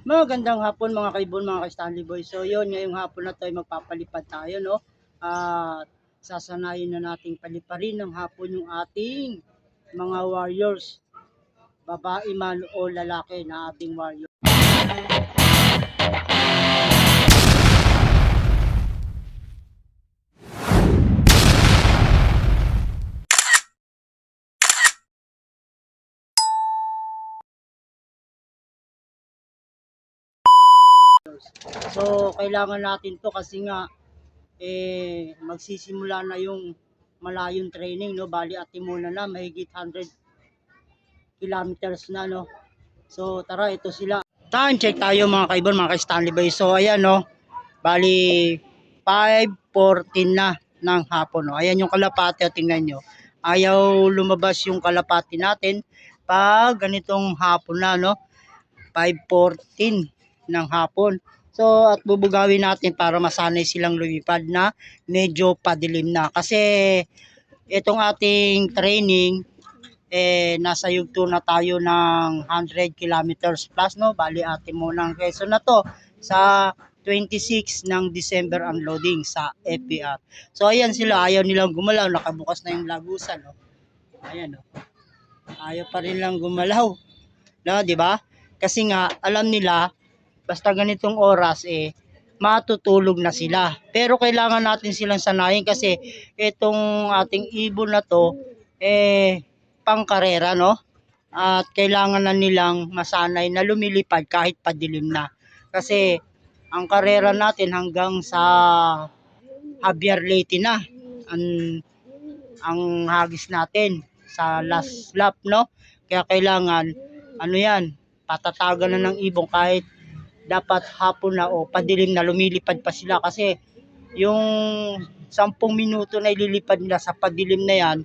Magandang hapon mga kaibon, mga ka-Stanley Boy. So yun, ngayong hapon na to ay magpapalipad tayo, no? At sasanayin na nating paliparin ng hapon yung ating mga warriors. Babae man o lalaki na ating warrior. So, kailangan natin to kasi nga, eh, magsisimula na yung malayong training, no? Bali, atimuna na, mahigit 100 kilometers na, no? So, tara, ito sila. Time check tayo mga kaibon, mga ka-Stanley Boy. So, ayan, no? Bali, 5.14 na ng hapon, no? Ayan yung kalapati, tingnan nyo. Ayaw lumabas yung kalapati natin pag ganitong hapon na, no? 5.14 ng hapon. So, at bubugawin natin para masanay silang lumipad na medyo padilim na. Kasi, itong ating training, eh, nasa yugto na tayo ng 100 kilometers plus, no? Bali, atin muna ang Quezon na to sa 26 ng December unloading sa FPR. So, ayan sila. Ayaw nilang gumalaw. Nakabukas na yung lagusan, no? Ayan, no? Ayaw pa rin lang gumalaw. No, di ba? Kasi nga, alam nila, basta ganitong oras, eh, matutulog na sila. Pero kailangan natin silang sanayin kasi itong ating ibon na to, eh, pangkarera, no? At kailangan na nilang masanay na lumilipad kahit padilim na. Kasi ang karera natin hanggang sa Javier Leyte na ang, ang hagis natin sa last lap, no? Kaya kailangan, ano yan, patatagan na ng ibong kahit dapat hapon na o padilim na lumilipad pa sila kasi yung 10 minuto na ililipad nila sa padilim na yan,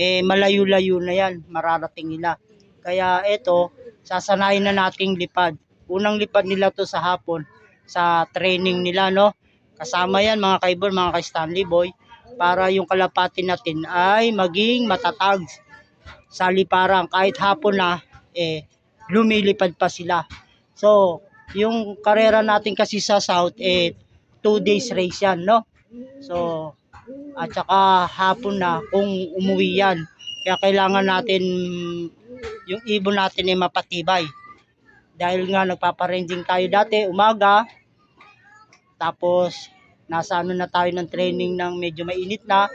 eh malayo-layo na yan, mararating nila. Kaya eto, sasanayin na nating lipad. Unang lipad nila to sa hapon, sa training nila, no? Kasama yan mga kaibon, mga ka-Stanley Boy, para yung kalapati natin ay maging matatag sa liparang kahit hapon na, eh, lumilipad pa sila. So, yung karera natin kasi sa South, eh, two days race yan, no? So, at saka hapon na kung umuwi yan. Kaya kailangan natin yung ibon natin ay mapatibay. Dahil nga nagpaparanging tayo dati, umaga, tapos nasa ano na tayo ng training ng medyo mainit na,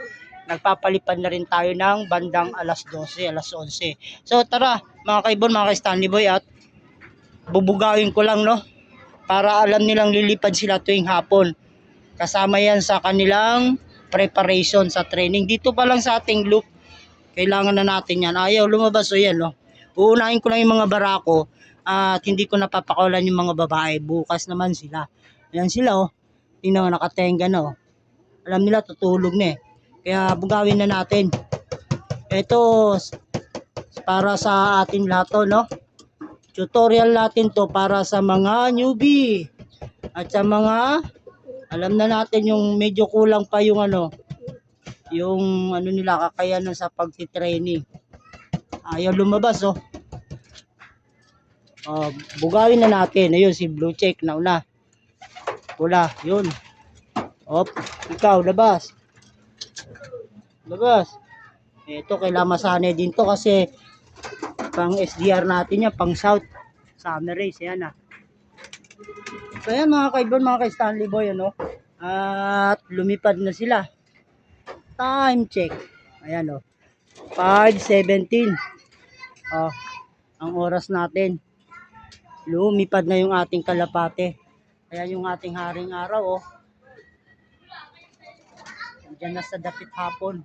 nagpapalipad na rin tayo ng bandang alas 12, alas 11. So tara, mga kaibon, mga ka-Stanley Boy, at bubugawin ko lang, no? Para alam nilang lilipad sila tuwing hapon. Kasama yan sa kanilang preparation sa training. Dito pa lang sa ating loop, kailangan na natin yan. Ayaw lumabas, so yan, no? Uunahin ko lang yung mga barako at hindi ko napapakawalan yung mga babae. Bukas naman sila. Ayan sila, oh. Tingnan mo, nakatenga na, oh. Alam nila, tutulog na eh. Kaya bugawin na natin. Ito, para sa ating lahat to, no? Tutorial natin to para sa mga newbie. At sa mga, alam na natin yung medyo kulang pa yung ano, yung ano nila, kakayanan sa pagtitraining. Ayaw lumabas, oh. Oh, bugawin na natin. Ayun, si Blue Check na una. Wala, yun. Op, ikaw, labas. Labas. Ito, kailangan masanay din to kasi pang SDR natin yan, pang South. Summer race, yan ah. So yan mga kaibon, mga ka-Stanley Boy, ano? At lumipad na sila. Time check. Ayan oh. 5.17. Oh, ang oras natin. Lumipad na yung ating kalapate. Ayan yung ating haring araw, oh. Diyan na sa dapit hapon.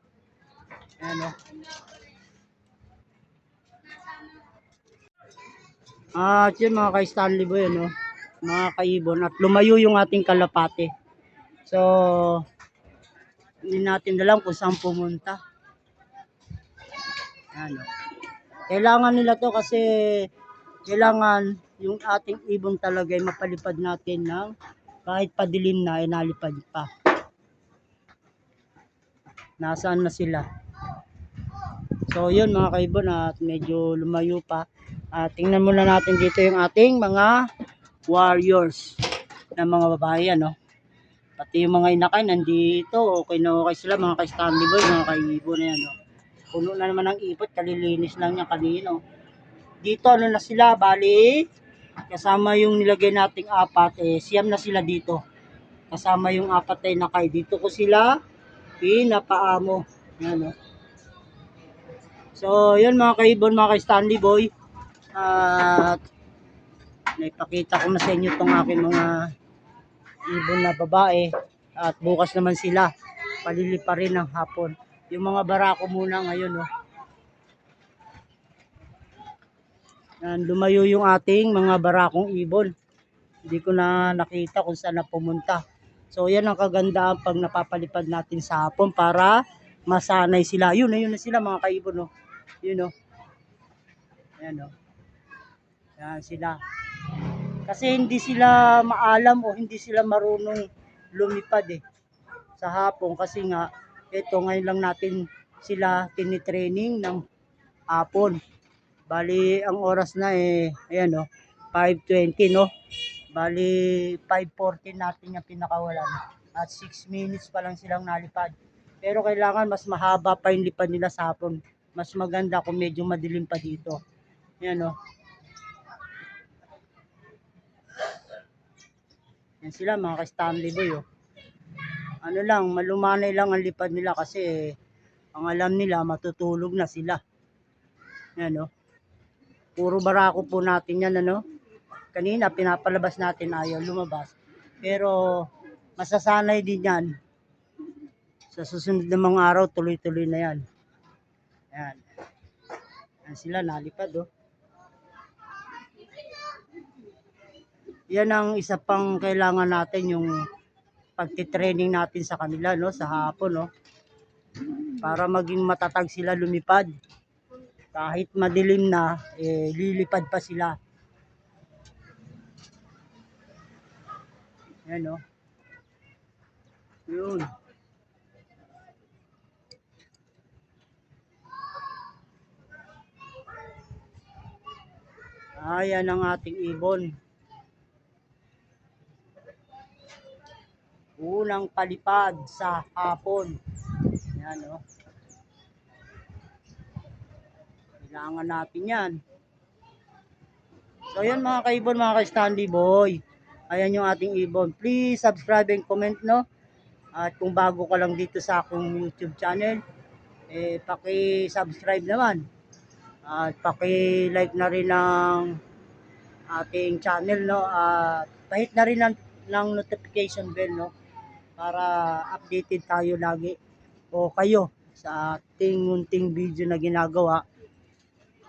Ayan, oh. At yun mga ka-Stanley Boy, ano, mga kaibon. At lumayo yung ating kalapate. So, hindi natin alam kung saan pumunta. Ano. Kailangan nila to kasi kailangan yung ating ibon talaga ay mapalipad natin ng kahit padilim na ay nalipad pa. Nasaan na sila? So yun mga kaibon at medyo lumayo pa. At tingnan muna natin dito yung ating mga warriors na mga babae, ano. Pati yung mga inakay nandito, okay na okay sila, mga ka-Stanley Boy, mga kaibo na yan, no. Puno na naman ng ipot, kalilinis lang niya kanino. Dito, ano na sila, bali, kasama yung nilagay nating apat, eh, siyam na sila dito. Kasama yung apat na inakay. Dito ko sila, pinapaamo. Yan, no. So, yun mga kaibon, mga ka-Stanley Boy. At, naipakita ko na sa inyo itong aking mga ibon na babae. At bukas naman sila, palili pa rin ng hapon. Yung mga barako muna ngayon, no. Yan, lumayo yung ating mga barakong ibon. Hindi ko na nakita kung saan na pumunta. So, yan ang kagandahan pag napapalipad natin sa hapon para masanay sila. Yun, ayun na sila mga kaibon, no. Yun, no. Ayan, no. Yan sila. Kasi hindi sila maalam o hindi sila marunong lumipad eh sa hapon kasi nga ito ngayon lang natin sila tinitraining ng hapon. Bali ang oras na eh ayan no 5:20 no. Bali 5:40 natin yung pinakawalan at 6 minutes pa lang silang nalipad. Pero kailangan mas mahaba pa yung lipad nila sa hapon. Mas maganda kung medyo madilim pa dito. Ayan no. Yan sila mga ka-Stanley Boy oh. Ano lang, malumanay lang ang lipad nila kasi ang alam nila matutulog na sila. Yan oh. Puro barako po natin yan ano. Kanina pinapalabas natin ayaw lumabas. Pero masasanay din yan. Sa susunod na mga araw tuloy-tuloy na yan. Yan. Yan sila nalipad oh. Yan ang isa pang kailangan natin yung pagtitraining natin sa kanila no sa hapon no. Para maging matatag sila lumipad. Kahit madilim na eh, lilipad pa sila. Yan no. Yun. Ayan ang ating ibon unang palipad sa hapon. Yan, oh. Kailangan natin yan. So, yan mga kaibon, mga ka-Stanley Boy. Ayan yung ating ibon. Please subscribe and comment, no? At kung bago ka lang dito sa akong YouTube channel, eh, paki-subscribe naman. At paki-like na rin ng ating channel, no? At pahit na rin ng, ng notification bell, no? Para updated tayo lagi o kayo sa ating munting video na ginagawa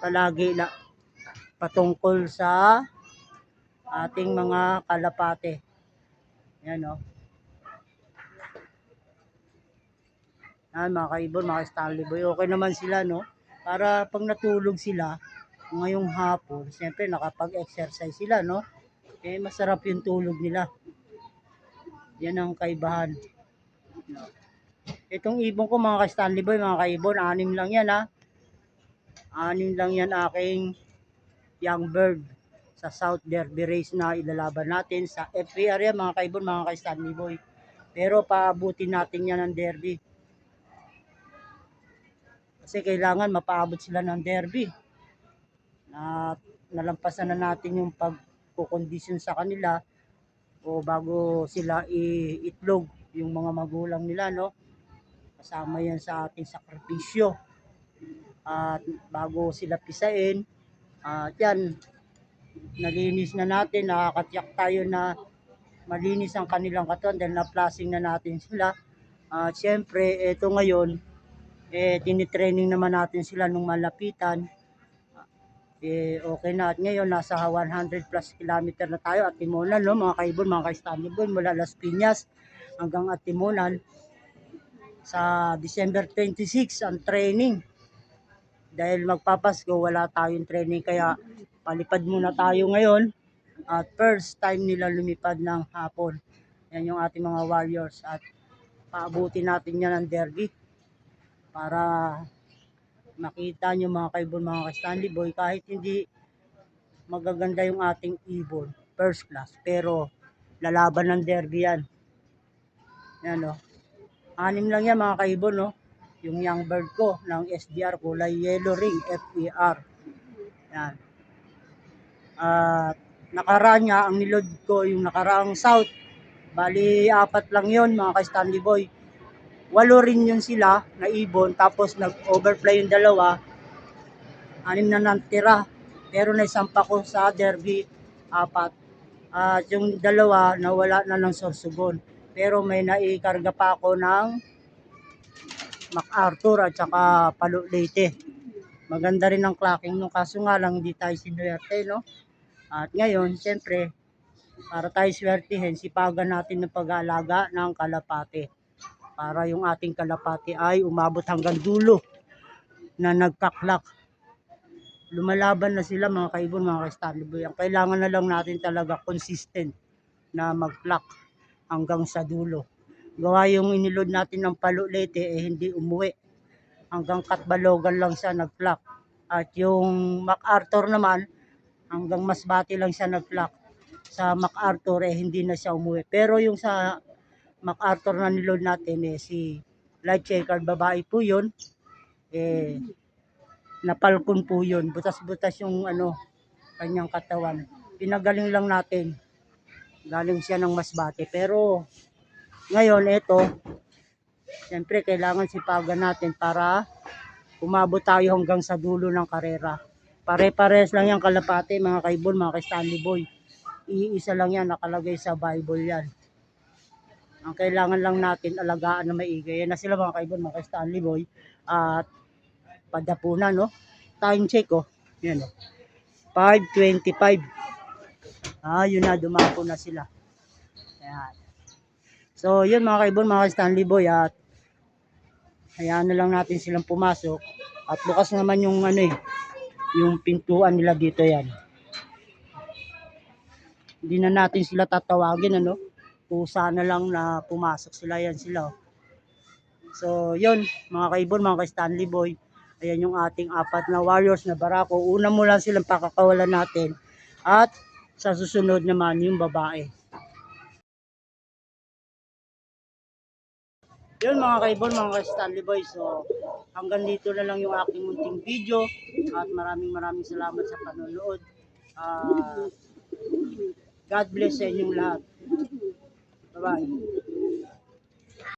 palagi na patungkol sa ating mga kalapate. Yan o. Yan mga kaibon, mga Stanley Boy. Okay naman sila no. Para pag natulog sila ngayong hapon, siyempre nakapag-exercise sila no. Eh masarap yung tulog nila. Yan ang kaibahan. Itong ibon ko mga ka-Stanley Boy, mga kaibon, anim lang yan ha. Anim lang yan aking young bird sa South Derby Race na ilalaban natin sa FP area mga kaibon, mga ka-Stanley Boy. Pero paabutin natin yan ng derby. Kasi kailangan mapaabot sila ng derby. Na nalampasan na natin yung pagkukondisyon sa kanila o bago sila iitlog yung mga magulang nila no? Kasama yan sa ating sakripisyo. At bago sila pisain at yan nalinis na natin nakakatiyak tayo na malinis ang kanilang katawan dahil na-plasing na natin sila. At syempre ito ngayon eh tinitraining naman natin sila nung malapitan eh okay na. At ngayon nasa 100 plus kilometer na tayo at Timonan no mga kaibon mga ka-Stanley Boy mula Las Piñas hanggang at Timonan sa December 26 ang training. Dahil magpapasko wala tayong training kaya palipad muna tayo ngayon. At first time nila lumipad ng hapon. Yan yung ating mga warriors. At paabutin natin yan ng derby para makita nyo mga kaibon mga ka-Stanley Boy kahit hindi magaganda yung ating ibon first class. Pero lalaban ng derby yan. Yan o. Anim lang yan mga kaibon no. Yung young bird ko ng SDR kulay yellow ring FER. Yan. At nakaraan niya, ang nilod ko yung nakaraang south. Bali, apat lang yon mga ka-Stanley Boy. Walo rin yun sila na ibon, tapos nag-overplay yung dalawa. Anim na nantira. Pero naisampa ko sa derby, apat. At yung dalawa, nawala na ng sorsogon. Pero may naikarga pa ako ng MacArthur at saka Palo Leyte. Maganda rin ang clocking no kaso nga lang hindi tayo sinuwerte no. At ngayon, siyempre, para tayo swertihin, sipagan natin ng pag-aalaga ng kalapate. Para yung ating kalapate ay umabot hanggang dulo na nagkaklak. Lumalaban na sila mga kaibon, mga ka-Stanley. Ang kailangan na lang natin talaga consistent na mag-clock hanggang sa dulo. Gawa yung inilod natin ng palulete eh hindi umuwi. Hanggang Katbalogan lang siya nag-clock. At yung MacArthur naman, hanggang Masbate lang siya nag-clock. Sa MacArthur eh hindi na siya umuwi. Pero yung sa MacArthur na nilod natin eh si light checker babae po yun. Eh napalkon po yun. Butas-butas yung ano kanyang katawan. Pinagaling lang natin. Galing siya ng Masbate. Pero ngayon, ito, siyempre, kailangan sipagan natin para umabot tayo hanggang sa dulo ng karera. Pare-pares lang yan kalapate, mga kaibon, mga kay-Stanley Boy. Iisa lang yan, nakalagay sa Bible yan. Ang kailangan lang natin, alagaan na maigi. Yan na sila mga kaibon, mga kay-Stanley Boy. At padapunan, no? Time check, oh. Yan, oh. 5.25. Ah, yun na, dumapo na sila. Ayan. So, yun mga kaibon, mga Stanley Boy at hayaan na lang natin silang pumasok at bukas naman yung ano eh, yung pintuan nila dito yan. Hindi na natin sila tatawagin ano, pusa na lang na pumasok sila yan sila. oh. So, yun mga kaibon, mga ka-Stanley Boy, ayan yung ating apat na warriors na barako. Una mo lang silang pakakawalan natin at sa susunod naman yung babae. Yun mga kaibon, mga Stanley Boys. So, hanggang dito na lang yung aking munting video. At maraming maraming salamat sa panonood. Ah, God bless sa inyong lahat. 拜拜